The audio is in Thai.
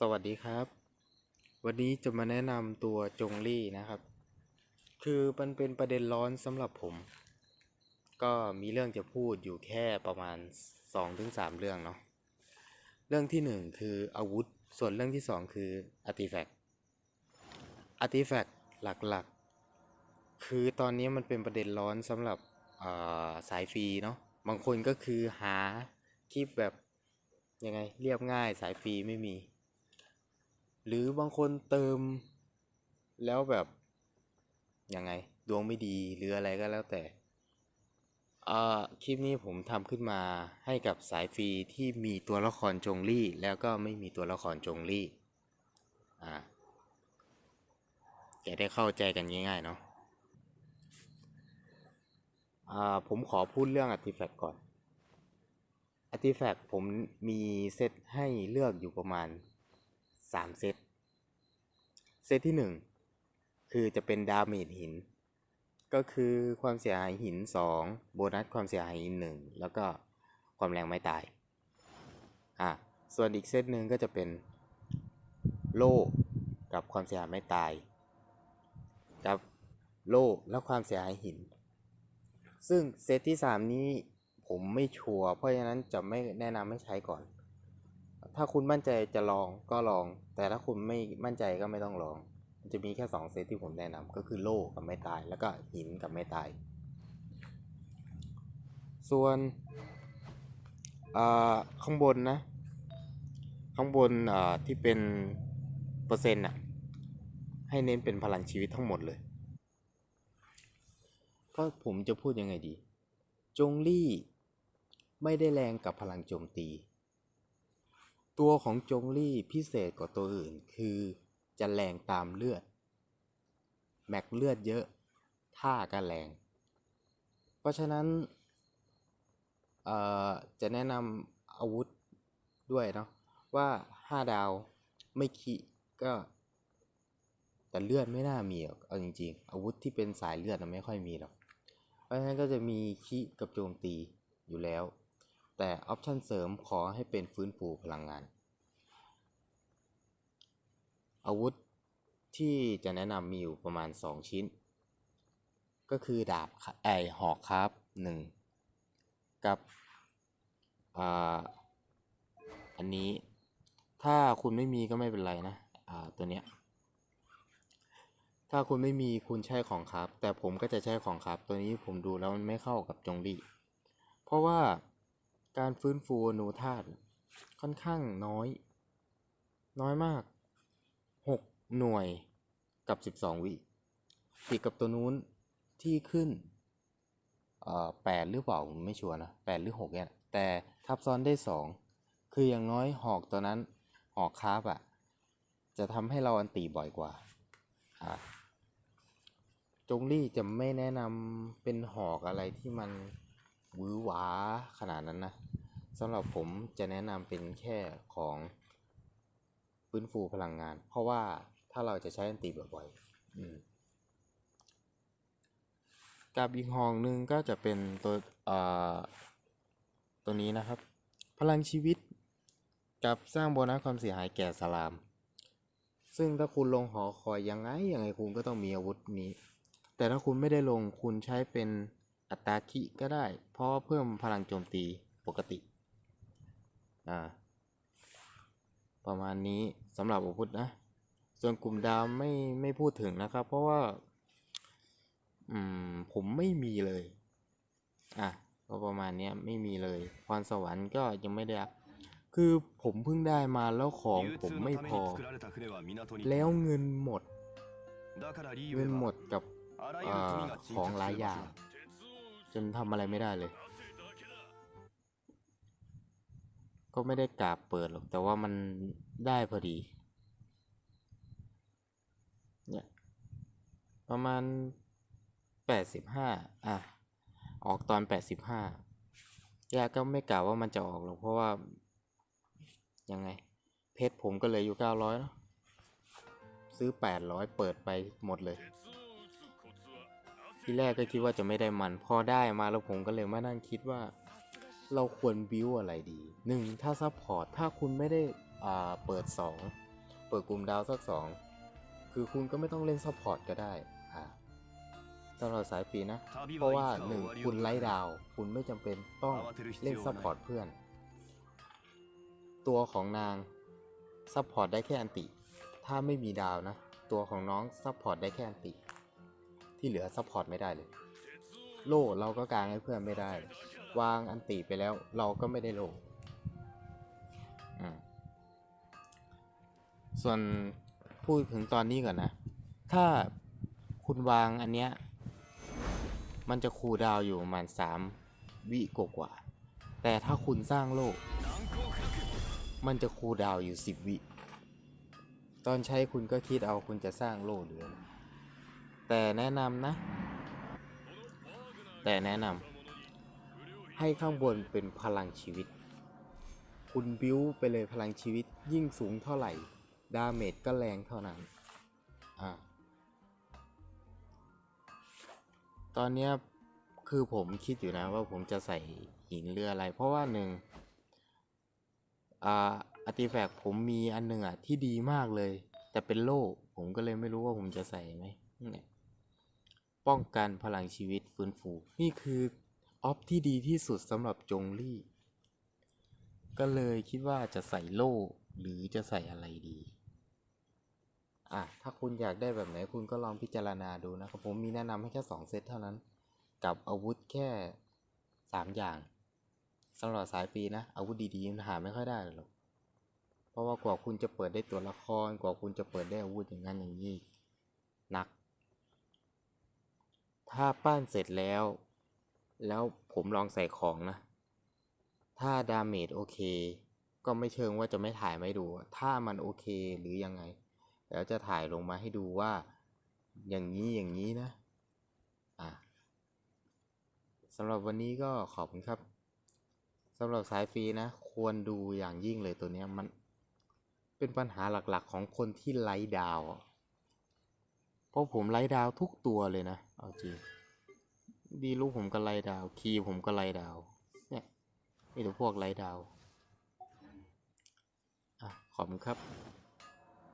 สวัสดีครับ วันนี้จะมาแนะนำตัวจงลี่นะครับ คือมันเป็นประเด็นร้อนสำหรับผม ก็มีเรื่องจะพูดอยู่แค่ประมาณ 2-3 เรื่องเนาะเรื่องที่หนึ่งคืออาวุธ ส่วนเรื่องที่สองคืออาร์ติแฟกต์อาร์ติแฟกต์หลักๆ คือตอนนี้มันเป็นประเด็นร้อนสำหรับสายฟรีเนาะบางคนก็คือหาคลิปแบบยังไงเรียบง่ายสายฟรีไม่มี หรือบางคนเติมแล้วแบบยังไงดวงไม่ดีหรืออะไรก็แล้วแต่อ่าคลิปนี้ผมทำขึ้นมาให้กับสายฟรีที่มีตัวละครจงลี่ แล้วก็ไม่มีตัวละครจงลี่อ่าจะได้เข้าใจกันง่ายๆเนาะ ผมขอพูดเรื่องอาร์ติแฟกต์ก่อนอาร์ติแฟกต์ผมมีเซตให้เลือกอยู่ประมาณ 3 เซต เซตที่ 1 คือจะเป็นดาเมจหิน ก็คือความเสียหายหิน 2 โบนัสความเสียหายหิน 1 แล้วก็ความแรงไม่ตาย อะ ส่วนอีกเซตหนึ่งก็จะเป็นโล่กับความเสียหายไม่ตาย กับโล่และความเสียหายหิน ซึ่งเซตที่ 3 นี้ผมไม่ชัวร์เพราะฉะนั้นจะไม่แนะนำให้ใช้ก่อน ถ้าคุณมั่นใจจะลองก็ลอง แต่ถ้าคุณไม่มั่นใจก็ไม่ต้องลอง มันจะมีแค่ 2 เซตที่ผมแนะนำก็คือโล่กับไม่ตาย แล้วก็หินกับไม่ตาย ส่วนอ่าข้างบนนะ ข้างบนอ่าที่เป็นเปอร์เซ็นต์อะให้เน้นเป็นพลังชีวิตทั้งหมดเลย ก็ผมจะพูดยังไงดี จงลี่ไม่ได้แรงกับพลังโจมตี ตัวของจงลี่พิเศษกว่าตัวอื่นคือจะแรงตามเลือด แม็กเลือดเยอะ ท่าก็แรง เพราะฉะนั้นเอ่อจะแนะนำอาวุธด้วยเนาะว่า 5 ดาวไม่คิก็ แต่เลือดไม่น่ามีเอาจริงๆ อาวุธที่เป็นสายเลือดน่ะไม่ค่อยมีหรอก เพราะฉะนั้นก็จะมีคิกับโจมตีอยู่แล้ว แต่ออปชันเสริมขอให้เป็นฟื้นฟูพลังงาน อาวุธที่จะแนะนำมีอยู่ประมาณ 2 ชิ้น ก็คือดาบไอหอกครับหนึ่งกับอ่าอันนี้ถ้าคุณไม่มีก็ไม่เป็นไรนะอ่าตัวเนี้ย ถ้าคุณไม่มีคุณใช้ของครับ แต่ผมก็จะใช้ของครับ ตัวนี้ผมดูแล้วมันไม่เข้ากับจงลี่ เพราะว่าการฟื้นฟูอนูธาตุค่อนข้างน้อย น้อยมาก 6 หน่วยกับ 12 วิติดกับตัวนู้นที่ขึ้นเอ่อ8หรือเปล่าผมไม่ชัวร์นะ8หรือ6เนี่ยแต่ทับซ้อนได้2คืออย่างน้อยหอกตัวนั้นหอกคราฟอะจะทำให้เราอันตีบ่อยกว่าอ่า จงลี่จะไม่แนะนำเป็นหอกอะไรที่มันหวือหวาขนาดนั้นนะสำหรับผมจะแนะนำเป็นแค่ของฟื้นฟูพลังงาน เพราะว่าถ้าเราจะใช้อันตีบ่อยๆอืมกับอีกหอกหนึ่งก็จะเป็นตัวอ่อตัวนี้นะครับ พลังชีวิตกับสร้างโบนัสความเสียหายแก่สลาม ซึ่งถ้าคุณลงหอคอยยังไงยังไงคุณก็ต้องมีอาวุธนี้ แต่ถ้าคุณไม่ได้ลงคุณใช้เป็นอัตราคิก็ได้ เพราะเพิ่มพลังโจมตีปกติ อ่า ประมาณนี้สำหรับอาวุธนะ ส่วนกลุ่มดาวไม่ไม่พูดถึงนะครับ เพราะว่า อืม ผมไม่มีเลย อะก็ประมาณนี้ไม่มีเลยพรสวรรค์ก็ยังไม่ได้ คือผมเพิ่งได้มาแล้วของผมไม่พอ แล้วเงินหมด เงินหมดกับ อ่อของหลายอย่าง จนทำอะไรไม่ได้เลย ก็ไม่ได้กราบเปิดหรอก แต่ว่ามันได้พอดี เนี่ย ประมาณแปดสิบห้าอะ ออกตอนแปดสิบห้ายาก็ไม่กล่าวว่ามันจะออกหรอกเพราะว่า ยังไง เพชรผมก็เลยอยู่เก้าร้อยเนาะซื้อแปดร้อยเปิดไปหมดเลย ที่แรกก็คิดว่าจะไม่ได้มัน พอได้มาแล้วผมก็เลยมานั่งคิดว่า เราควรบิวอะไรดีหนึ่งถ้าซัพพอร์ตถ้าคุณไม่ได้อ่าเปิดสองเปิดกลุ่มดาวสักสองคือคุณก็ไม่ต้องเล่นซัพพอร์ตก็ได้อ่าสำหรับสายปีนะ เพราะว่าหนึ่งคุณไล่ดาว คุณไม่จำเป็นต้องเล่นซัพพอร์ตเพื่อน ตัวของนางซัพพอร์ตได้แค่อันติ ถ้าไม่มีดาวนะ ตัวของน้องซัพพอร์ตได้แค่อันติ ที่เหลือซัพพอร์ตไม่ได้เลย โล่เราก็กางให้เพื่อนไม่ได้ วางอันติไปแล้วเราก็ไม่ได้โล่ส่วนพูดถึงตอนนี้ก่อนนะ ถ้าคุณวางอันเนี้ย มันจะคูดาวอยู่ประมาณสามวิกว่า แต่ถ้าคุณสร้างโลก มันจะคูดาวอยู่สิบวิ ตอนใช้คุณก็คิดเอาคุณจะสร้างโลกหรือ แต่แนะนำนะ แต่แนะนำให้ข้างบนเป็นพลังชีวิต คุณบิ้วไปเลยพลังชีวิตยิ่งสูงเท่าไหร่ ดาเมจก็แรงเท่านั้นอ่าตอนนี้คือผมคิดอยู่นะว่าผมจะใส่หินเรืออะไร เพราะว่าหนึ่งอ่าอาร์ติแฟกต์ผมมีอันหนึ่งอะที่ดีมากเลย แต่เป็นโล่ผมก็เลยไม่รู้ว่าผมจะใส่ไหมเนี่ย ป้องกันพลังชีวิตฟื้นฟู นี่คือออฟที่ดีที่สุดสำหรับจงลี่ ก็เลยคิดว่าจะใส่โล่หรือจะใส่อะไรดี อะ ถ้าคุณอยากได้แบบไหนคุณก็ลองพิจารณาดูนะครับ ผมมีแนะนำให้แค่สองเซตเท่านั้น กับอาวุธแค่สามอย่างสำหรับสายฟรีนะ อาวุธดีๆมันหาไม่ค่อยได้หรอกเพราะว่ากว่าคุณจะเปิดได้ตัวละครกว่าคุณจะเปิดได้อาวุธอย่างนั้นอย่างนี้หนัก ถ้าปั้นเสร็จแล้ว แล้วผมลองใส่ของนะ ถ้าดาเมจโอเค ก็ไม่เชิงว่าจะไม่ถ่ายไม่ดู ถ้ามันโอเคหรือยังไง แล้วจะถ่ายลงมาให้ดูว่า อย่างนี้อย่างนี้นะ อะสำหรับวันนี้ก็ขอบคุณครับสำหรับสายฟรีนะ ควรดูอย่างยิ่งเลยตัวนี้มันเป็นปัญหาหลักๆของคนที่ไลท์ดาวน์อะ เพราะผมไล่ดาวทุกตัวเลยนะ เอาจริง ดีลูกผมก็ไล่ดาว คีผมก็ไล่ดาว เนี่ยมีแต่พวกไล่ดาว อะ ขอบคุณครับ